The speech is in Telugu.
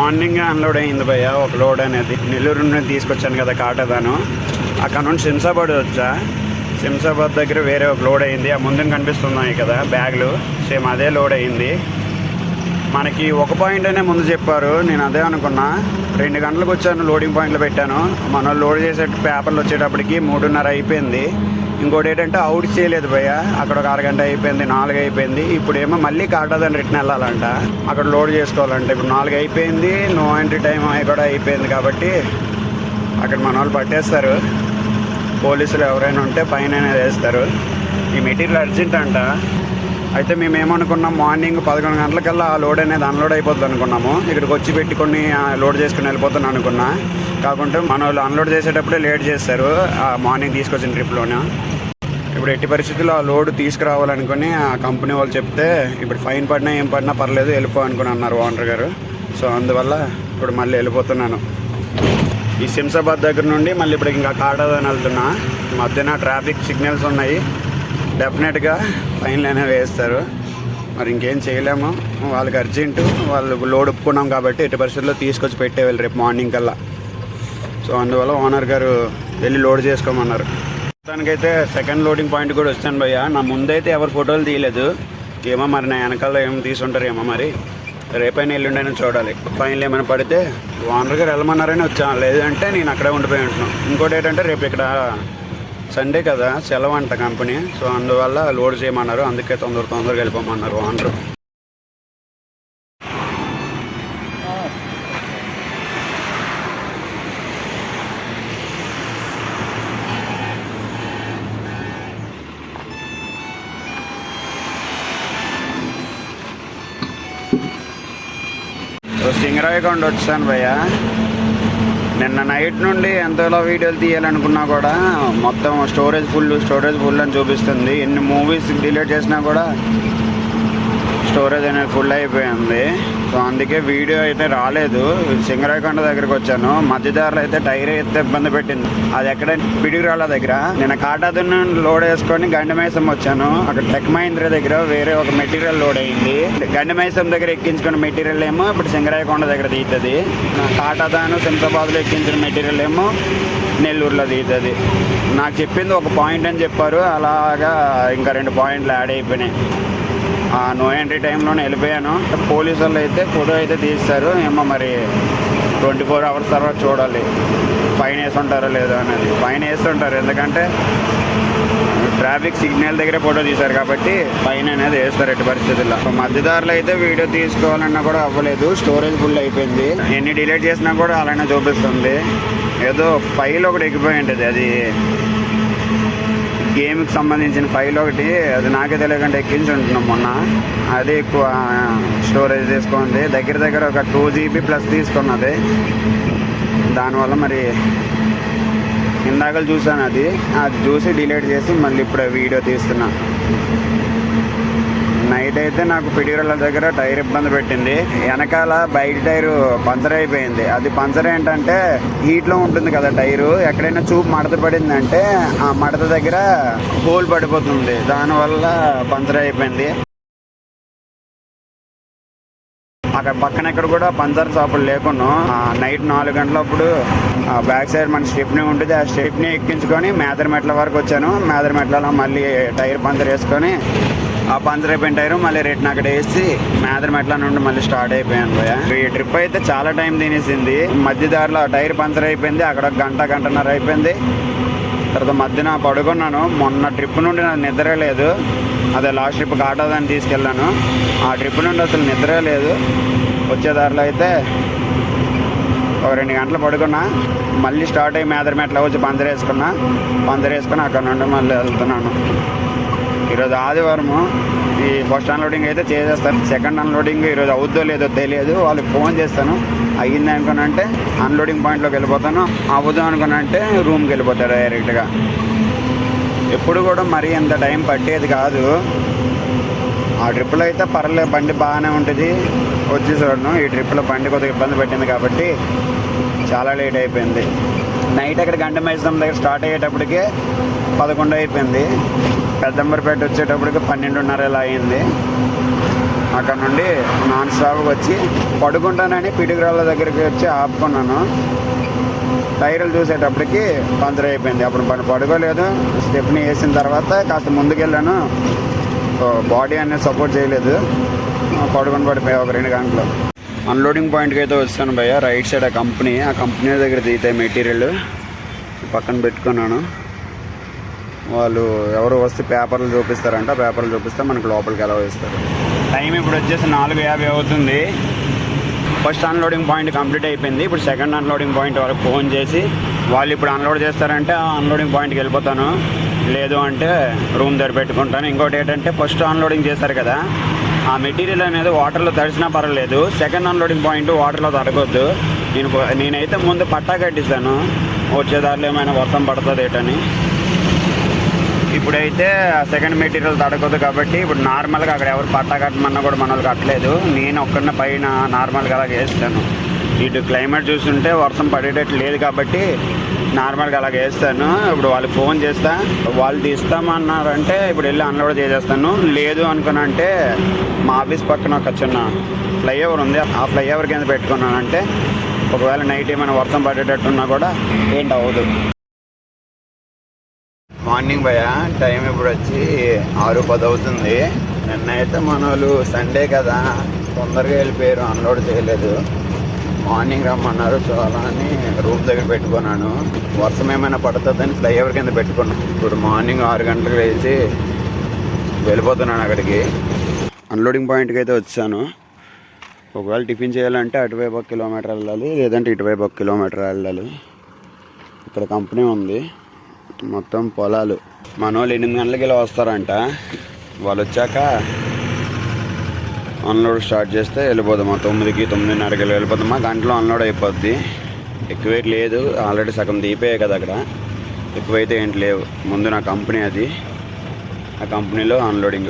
మార్నింగ్ అన్లోడ్ అయింది భయ్య ఒక లోడ్ అనేది. నెల్లూరు నుండి తీసుకొచ్చాను కదా కాటదాను. అక్కడ నుండి శంషాబాద్ వచ్చా. శంషాబాద్ దగ్గర వేరే ఒక లోడ్ అయింది. ఆ ముందున కనిపిస్తున్నాయి కదా బ్యాగులు. సేమ్ అదే లోడ్ అయింది. మనకి ఒక పాయింట్ అనే ముందు చెప్పారు. నేను అదే అనుకున్నా. రెండు గంటలకు వచ్చాను లోడింగ్ పాయింట్లో పెట్టాను. మనం లోడ్ చేసే పేపర్లు వచ్చేటప్పటికి మూడున్నర అయిపోయింది. ఇంకోటి ఏంటంటే అవుట్ చేయలేదు భయ్య. అక్కడ ఒక అరగంట అయిపోయింది నాలుగు అయిపోయింది. ఇప్పుడు ఏమో మళ్ళీ కాటదని రిటర్న్ వెళ్ళాలంట. అక్కడ లోడ్ చేసుకోవాలంట. ఇప్పుడు నాలుగు అయిపోయింది నో ఎంట్రీ టైం కూడా అయిపోయింది కాబట్టి అక్కడ మన వాళ్ళు పట్టేస్తారు. పోలీసులు ఎవరైనా ఉంటే ఫైన్ అనేది వేస్తారు ఈ మెటీరియల్ అర్జెంట్ అంట. అయితే మేము ఏమనుకున్నాం మార్నింగ్ పదకొండు గంటలకల్లా ఆ లోడ్ అనేది అన్లోడ్ అయిపోతుంది అనుకున్నాము. ఇక్కడికి వచ్చి పెట్టుకొని లోడ్ చేసుకుని వెళ్ళిపోతాను అనుకున్నా. కాకుంటే మన వాళ్ళు అన్లోడ్ చేసేటప్పుడే లేట్ చేస్తారు ఆ మార్నింగ్ తీసుకొచ్చిన ట్రిప్లోనే ఇప్పుడు ఎట్టి పరిస్థితుల్లో ఆ లోడ్ తీసుకురావాలనుకుని ఆ కంపెనీ వాళ్ళు చెప్తే ఇప్పుడు ఫైన్ పడినా ఏం పడినా పర్లేదు వెళ్ళిపో అనుకుని అన్నారు ఓనర్ గారు. సో అందువల్ల ఇప్పుడు మళ్ళీ వెళ్ళిపోతున్నాను. ఈ సింసాబాద్ దగ్గర నుండి మళ్ళీ ఇప్పుడు ఇంకా కాటాదని వెళ్తున్నా. మధ్యన ట్రాఫిక్ సిగ్నల్స్ ఉన్నాయి. డెఫినెట్గా ఫైన్లు అనేవి వేస్తారు. మరి ఇంకేం చేయలేము. వాళ్ళకి అర్జెంటు వాళ్ళు లోడ్ ఒప్పుకున్నాం కాబట్టి ఎట్టి పరిస్థితుల్లో తీసుకొచ్చి పెట్టేవాళ్ళు రేపు మార్నింగ్ కల్లా. సో అందువల్ల ఓనర్ గారు వెళ్ళి లోడ్ చేసుకోమన్నారు. దానికైతే సెకండ్ లోడింగ్ పాయింట్ కూడా వచ్చాను భయ్య. నా ముందైతే ఎవరు ఫోటోలు తీయలేదు. ఏమో మరి నా వెనకాల ఏమో తీసుంటారేమో మరి. రేపైనా ఎల్లుండైనా చూడాలి. ఫైనల్ ఏమైనా పడితే ఓనర్ గారు వెళ్ళమన్నారని వచ్చాను లేదంటే నేను అక్కడే ఉండిపోయి ఉంటున్నాను. ఇంకోటి ఏంటంటే రేపు ఇక్కడ సండే కదా సెలవు అంట కంపెనీ. సో అందువల్ల లోడ్ చేయమన్నారు. అందుకే తొందర తొందరగా వెళ్ళిపోమన్నారు ఓనర్. సింగరాయకొండ వచ్చాను భయ్యా. నిన్న నైట్ నుండి ఎంతలో వీడియోలు తీయాలనుకున్నా కూడా మొత్తం స్టోరేజ్ ఫుల్ స్టోరేజ్ ఫుల్ అని చూపిస్తుంది. ఎన్ని మూవీస్ డిలీట్ చేసినా కూడా స్టోరేజ్ అనేది ఫుల్ అయిపోయింది. సో అందుకే వీడియో అయితే రాలేదు. సింగరాయకొండ దగ్గరికి వచ్చాను. మధ్యదారులు అయితే టైర్ అయితే ఇబ్బంది పెట్టింది. అది ఎక్కడ పిడిగిరాళ్ళ దగ్గర? నేను కాటాదున్న లోడ్ వేసుకొని గండమేసం వచ్చాను. అక్కడ టెక్ మహీంద్ర దగ్గర వేరే ఒక మెటీరియల్ లోడ్ అయింది. గండమేసం దగ్గర ఎక్కించుకున్న మెటీరియల్ ఏమో ఇప్పుడు సింగరాయకొండ దగ్గర తీస్తుంది కాటాదాను శంషాబాద్లో ఎక్కించిన మెటీరియల్ ఏమో నెల్లూరులో తీతుంది నాకు చెప్పింది ఒక పాయింట్ అని చెప్పారు. అలాగా ఇంకా రెండు పాయింట్లు యాడ్ అయిపోయినాయి. నో ఎంట్రీ టైంలోనే వెళ్ళిపోయాను. పోలీసు వాళ్ళు అయితే ఫోటో అయితే తీస్తారు. ఏమో మరి ట్వంటీ ఫోర్ అవర్స్ తర్వాత చూడాలి. ఫైన్ వేస్తుంటారో లేదో అనేది. ఫైన్ వేస్తుంటారు ఎందుకంటే ట్రాఫిక్ సిగ్నల్ దగ్గరే ఫోటో తీశారు కాబట్టి ఫైన్ అనేది వేస్తారు ఎట్టి పరిస్థితుల్లో. మధ్యదారులు అయితే వీడియో తీసుకోవాలన్నా కూడా అవ్వలేదు. స్టోరేజ్ ఫుల్ అయిపోయింది. ఎన్ని డిలీట్ చేసినా కూడా అలానే చూపిస్తుంది. ఏదో ఫైల్ ఒకటి ఎక్కిపోయి ఉంటుంది. అది గేమ్కి సంబంధించిన ఫైల్ ఒకటి అది నాకే తెలియకుండా ఎక్కించి ఉంటున్నాం మొన్న. అది ఎక్కువ స్టోరేజ్ తీసుకుంది. దగ్గర దగ్గర ఒక టూ జీబీ ప్లస్ తీసుకున్నది. దానివల్ల మరి ఇందాకలు చూసాను అది. అది చూసి డిలీట్ చేసి మళ్ళీ ఇప్పుడు వీడియో తీస్తున్నా. నైట్ అయితే నాకు పిడిగల దగ్గర టైర్ ఇబ్బంది పెట్టింది. వెనకాల బయట టైరు పంచర్ అయిపోయింది. అది పంచర్ ఏంటంటే హీట్లో ఉంటుంది కదా టైరు. ఎక్కడైనా చూపు మడత పడిందంటే ఆ మడత దగ్గర హోల్ పడిపోతుంది. దానివల్ల పంచర్ అయిపోయింది. అక్కడ పక్కన ఎక్కడ కూడా పంచర్ షాపులు లేకుండా నైట్ నాలుగు గంటలప్పుడు బ్యాక్ సైడ్ మన స్టెప్ని ఉంటుంది. ఆ స్టెప్ని ఎక్కించుకొని మేదరమెట్ల వరకు వచ్చాను. మేదరమెట్లలో మళ్ళీ టైర్ పంచర్ వేసుకొని ఆ పంచర్ అయిపోయిన టైర్ మళ్ళీ రిటర్న్ అక్కడ వేసి మేదరమెట్ల నుండి మళ్ళీ స్టార్ట్ అయిపోయాను పోయా ఈ ట్రిప్ అయితే చాలా టైం తినేసింది. మధ్య దారిలో ఆ టైర్ పంచర్ అయిపోయింది అక్కడ గంట గంటన్నర అయిపోయింది. తర్వాత మధ్యన పడుకున్నాను. మొన్న ట్రిప్ నుండి నాకు నిద్ర లేదు. అదే లాస్ట్ ట్రిప్ కాటాదని తీసుకెళ్ళాను. ఆ ట్రిప్ నుండి అసలు నిద్ర లేదు. వచ్చే దారిలో అయితే ఒక రెండు గంటలు పడుకున్నా. మళ్ళీ స్టార్ట్ అయ్యి మేదరమెట్ల వచ్చి పందర్ వేసుకున్నా వేసుకుని అక్కడ నుండి మళ్ళీ వెళ్తున్నాను. ఈరోజు ఆదివారము ఈ ఫస్ట్ అన్లోడింగ్ అయితే చేసేస్తాను సెకండ్ అన్లోడింగ్ ఈరోజు అవుద్దో లేదో తెలియదు. వాళ్ళకి ఫోన్ చేస్తాను. అయ్యింది అనుకున్నంటే అన్లోడింగ్ పాయింట్లోకి వెళ్ళిపోతాను. అవ్వదు అనుకున్నంటే రూమ్కి వెళ్ళిపోతారు డైరెక్ట్గా. ఎప్పుడు కూడా మరీ ఎంత టైం పట్టేది కాదు. ఆ ట్రిప్లో అయితే పర్లేదు బండి బాగానే ఉంటుంది. వచ్చి చూడను ఈ ట్రిప్లో బండి కొద్దిగా ఇబ్బంది పెట్టింది కాబట్టి చాలా లేట్ అయిపోయింది. నైట్ అక్కడ గంట మైసం దగ్గర స్టార్ట్ అయ్యేటప్పటికే పదకొండు అయిపోయింది. పెద్దంబరిపేట వచ్చేటప్పటికి పన్నెండున్నర ఇలా అయింది. అక్కడ నుండి నాన్ స్టాప్కి వచ్చి పడుకుంటానని పిడుగురాళ్ళ దగ్గరికి వచ్చి ఆపుకున్నాను. టైర్లు చూసేటప్పటికి పంచర్ అయిపోయింది. అప్పుడు పని పడుకోలేదు. స్టెప్ని వేసిన తర్వాత కాస్త ముందుకెళ్ళాను. బాడీ అనేది సపోర్ట్ చేయలేదు. పడుకొని పడిపోయా ఒక రెండు గంటలు. అన్లోడింగ్ పాయింట్కి అయితే వచ్చాను భయ్య. రైట్ సైడ్ ఆ కంపెనీ ఆ కంపెనీ దగ్గర దిగుతాయి మెటీరియల్. పక్కన పెట్టుకున్నాను. వాళ్ళు ఎవరు వస్తే పేపర్లు చూపిస్తారంట పేపర్లు చూపిస్తే మనకు లోపలికి ఎలా ఇస్తారు టైం ఇప్పుడు వచ్చేసి నాలుగు యాభై అవుతుంది. ఫస్ట్ అన్లోడింగ్ పాయింట్ కంప్లీట్ అయిపోయింది. ఇప్పుడు సెకండ్ అన్లోడింగ్ పాయింట్ వరకు ఫోన్ చేసి వాళ్ళు ఇప్పుడు అన్లోడ్ చేస్తారంటే ఆ అన్లోడింగ్ పాయింట్కి వెళ్ళిపోతాను. లేదు అంటే రూమ్ దగ్గర పెట్టుకుంటాను. ఇంకోటి ఏంటంటే ఫస్ట్ అన్లోడింగ్ చేశారు కదా ఆ మెటీరియల్ అనేది వాటర్లో తడిసినా పర్వాలేదు. సెకండ్ అన్లోడింగ్ పాయింట్ వాటర్లో తడగొద్దు. నేను నేనైతే ముందు పట్టా కట్టిస్తాను. వచ్చే దారిలో ఏమైనా వర్షం పడుతుంది ఏటని ఇప్పుడైతే సెకండ్ మెటీరియల్ తడగదు కాబట్టి ఇప్పుడు నార్మల్గా అక్కడ ఎవరు పట్టా కట్టమన్నా కూడా మన వాళ్ళు కట్టలేదు. నేను ఒక్కడిన పైన నార్మల్గా అలా వేస్తాను. ఇటు క్లైమేట్ చూస్తుంటే వర్షం పడేటట్టు లేదు కాబట్టి నార్మల్గా అలా వేస్తాను. ఇప్పుడు వాళ్ళు ఫోన్ చేస్తా వాళ్ళు తీస్తామన్నారంటే ఇప్పుడు వెళ్ళి అన్లోడ్ చేసేస్తాను. లేదు అనుకున్నంటే మా ఆఫీస్ పక్కన ఒక చిన్న ఫ్లైఓవర్ ఉంది. ఆ ఫ్లైఓవర్ కింద పెట్టుకున్నానంటే ఒకవేళ నైట్ ఏమైనా వర్షం పడేటట్టున్నా కూడా ఏంటి అవ్వదు మార్నింగ్ భయ టైం ఇప్పుడు వచ్చి ఆరు పది అవుతుంది నిన్న అయితే మన వాళ్ళు సండే కదా తొందరగా వెళ్ళిపోయారు అన్లోడ్ చేయలేదు. మార్నింగ్ రమ్మన్నారు సో అని రూమ్ దగ్గర పెట్టుకున్నాను. వర్షం ఏమైనా పడుతుందని ఫ్లైఓవర్ కింద పెట్టుకున్నాను ఇప్పుడు మార్నింగ్ ఆరు గంటలకు లేచి వెళ్ళిపోతున్నాను అక్కడికి. అన్లోడింగ్ పాయింట్కి అయితే వచ్చాను. ఒకవేళ టిఫిన్ చేయాలంటే అటువైపు ఒక కిలోమీటర్ వెళ్ళాలి లేదంటే ఇటువైపు ఒక కిలోమీటర్ వెళ్ళాలి. ఇక్కడ కంపెనీ ఉంది. మొత్తం పొలాలు. మన వాళ్ళు ఎనిమిది గంటలకి ఇలా వస్తారంట. వాళ్ళు వచ్చాక అన్లోడ్ స్టార్ట్ చేస్తే వెళ్ళిపోదాం. తొమ్మిదికి తొమ్మిదిన్నరకి ఇలా వెళ్ళిపోతామా గంటలో అన్లోడ్ అయిపోద్ది. ఎక్కువ లేదు. ఆల్రెడీ సగం దీపోయాయి కదా అక్కడ. ఎక్కువైతే ఏంటి లేవు. ముందు నా కంపెనీ అది. ఆ కంపెనీలో అన్లోడింగ్